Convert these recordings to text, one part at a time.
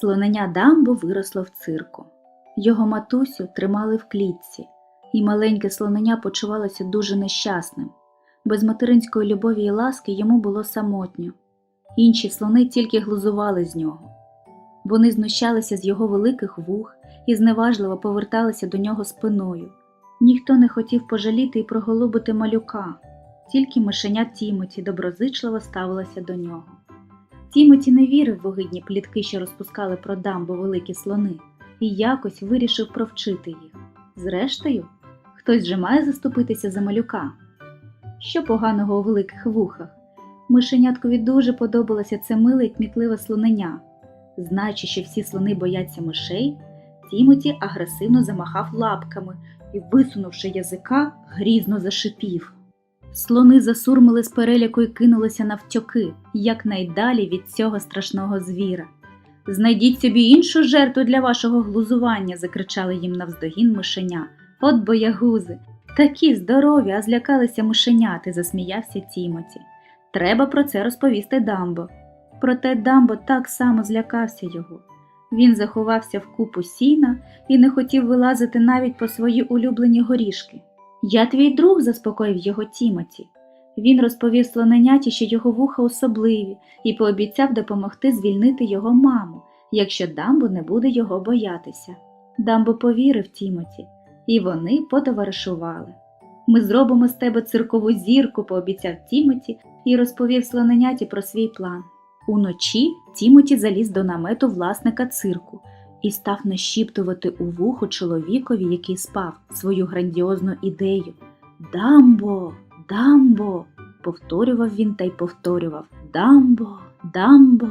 Слонення Дамбо виросло в цирку. Його матусю тримали в клітці, і маленьке слонення почувалося дуже нещасним. Без материнської любові і ласки йому було самотньо. Інші слони тільки глузували з нього. Вони знущалися з його великих вух і зневажливо поверталися до нього спиною. Ніхто не хотів пожаліти і проголубити малюка, тільки мишеня Тімоті доброзичливо ставилося до нього. Тімоті не вірив в огидні плітки, що розпускали про дамбо великі слони, і якось вирішив провчити їх. Зрештою, хтось же має заступитися за малюка. Що поганого у великих вухах? Мишеняткові дуже подобалося це миле й кмітливе слонення. Знаючи, що всі слони бояться мишей, Тімоті агресивно замахав лапками і, висунувши язика, грізно зашипів. Слони засурмили з переляку і кинулися навтьоки, якнайдалі від цього страшного звіра. Знайдіть собі іншу жертву для вашого глузування, закричали їм навздогін мишеня. От боягузи, такі здорові, а злякалися мишеняти, засміявся Тімоті. Треба про це розповісти Дамбо. Проте Дамбо так само злякався його. Він заховався в купу сіна і не хотів вилазити навіть по свої улюблені горішки. Я твій друг, заспокоїв його Тімоті. Він розповів слоненяті, що його вуха особливі, і пообіцяв допомогти звільнити його маму, якщо Дамбо не буде його боятися. Дамбо повірив Тімоті, і вони потоваришували. Ми зробимо з тебе циркову зірку, пообіцяв Тімоті і розповів слоненяті про свій план. Уночі Тімоті заліз до намету власника цирку і став нашіптувати у вухо чоловікові, який спав, свою грандіозну ідею. Дамбо, дамбо, повторював він та й повторював Дамбо, дамбо.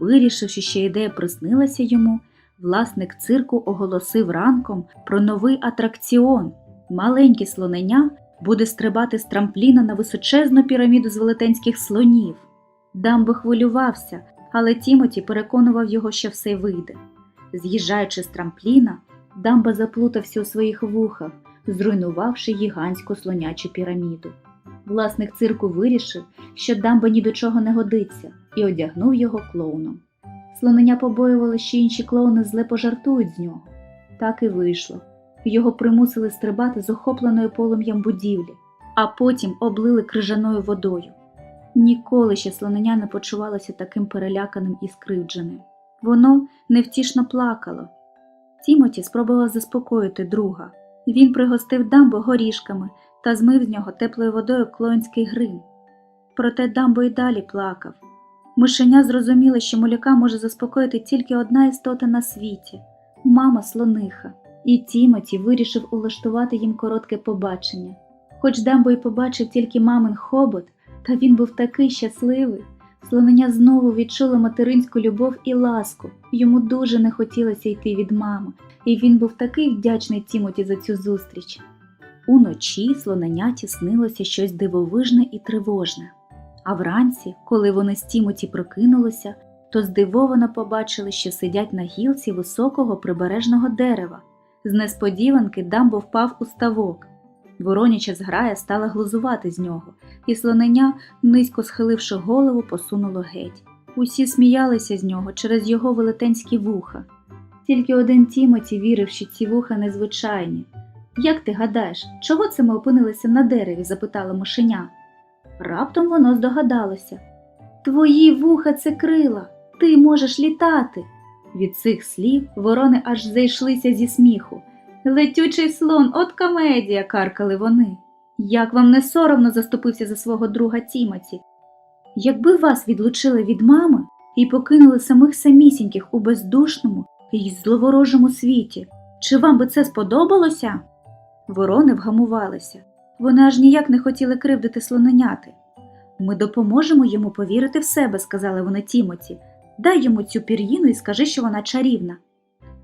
Вирішивши, що ідея приснилася йому, власник цирку оголосив ранком про новий атракціон. Маленьке слонення буде стрибати з трампліна на височезну піраміду з велетенських слонів. Дамбо хвилювався, але Тімоті переконував його, що все вийде. З'їжджаючи з трампліна, Дамбо заплутався у своїх вухах, зруйнувавши гігантську слонячу піраміду. Власник цирку вирішив, що Дамбо ні до чого не годиться, і одягнув його клоуном. Слонення побоювали, що інші клоуни зле пожартують з нього. Так і вийшло. Його примусили стрибати з охопленою полум'ям будівлі, а потім облили крижаною водою. Ніколи ще слонення не почувалося таким переляканим і скривдженим. Воно невтішно плакало. Тімоті спробував заспокоїти друга. Він пригостив дамбо горішками та змив з нього теплою водою клоунський грим. Проте дамбо й далі плакав. Мишеня зрозуміла, що моляка може заспокоїти тільки одна істота на світі мама слониха, і Тімоті вирішив улаштувати їм коротке побачення. Хоч дамбо й побачив тільки мамин хобот, та він був такий щасливий. Слонення знову відчуло материнську любов і ласку. Йому дуже не хотілося йти від мами, і він був такий вдячний Тімоті за цю зустріч. Уночі слоненяті снилося щось дивовижне і тривожне. А вранці, коли вони з Тімоті прокинулися, то здивовано побачили, що сидять на гілці високого прибережного дерева. З несподіванки дамбо впав у ставок. Вороняча зграя стала глузувати з нього, і слонення, низько схиливши голову, посунуло геть. Усі сміялися з нього через його велетенські вуха. Тільки один Тімоті вірив, що ці вуха незвичайні. Як ти гадаєш, чого це ми опинилися на дереві? запитала мишеня. Раптом воно здогадалося. Твої вуха це крила, ти можеш літати. Від цих слів ворони аж зайшлися зі сміху. Летючий слон, от комедія, каркали вони. Як вам не соромно заступився за свого друга Тімоті? Якби вас відлучили від мами і покинули самих самісіньких у бездушному і зловорожому світі, чи вам би це сподобалося? Ворони вгамувалися. Вони аж ніяк не хотіли кривдити слоненяти. Ми допоможемо йому повірити в себе, сказали вони Тімоті. Дай йому цю пір'їну і скажи, що вона чарівна.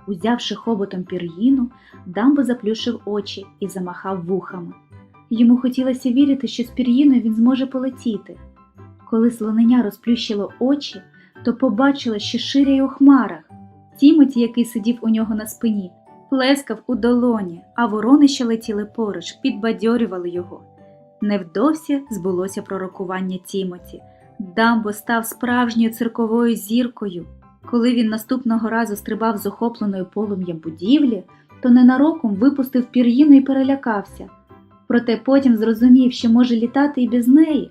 Узявши хоботом пір'їну, Дамбо заплющив очі і замахав вухами. Йому хотілося вірити, що з пір'їною він зможе полетіти. Коли слоненя розплющило очі, то побачила, що ширяє у хмарах. Тімоті, який сидів у нього на спині, плескав у долоні, а ворони, що летіли поруч, підбадьорювали його. Невдовзі збулося пророкування Тімоті. Дамбо став справжньою цирковою зіркою. Коли він наступного разу стрибав з охопленої полум'ям будівлі, то ненароком випустив пір'їну і перелякався. Проте потім зрозумів, що може літати і без неї.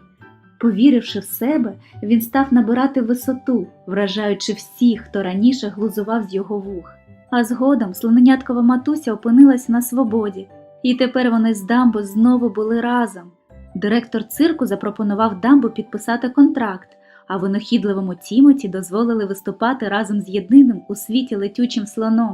Повіривши в себе, він став набирати висоту, вражаючи всіх, хто раніше глузував з його вух. А згодом слоненяткова матуся опинилась на свободі, і тепер вони з Дамбо знову були разом. Директор цирку запропонував Дамбо підписати контракт, а винахідливому Тімоті дозволили виступати разом з єдиним у світі летючим слоном.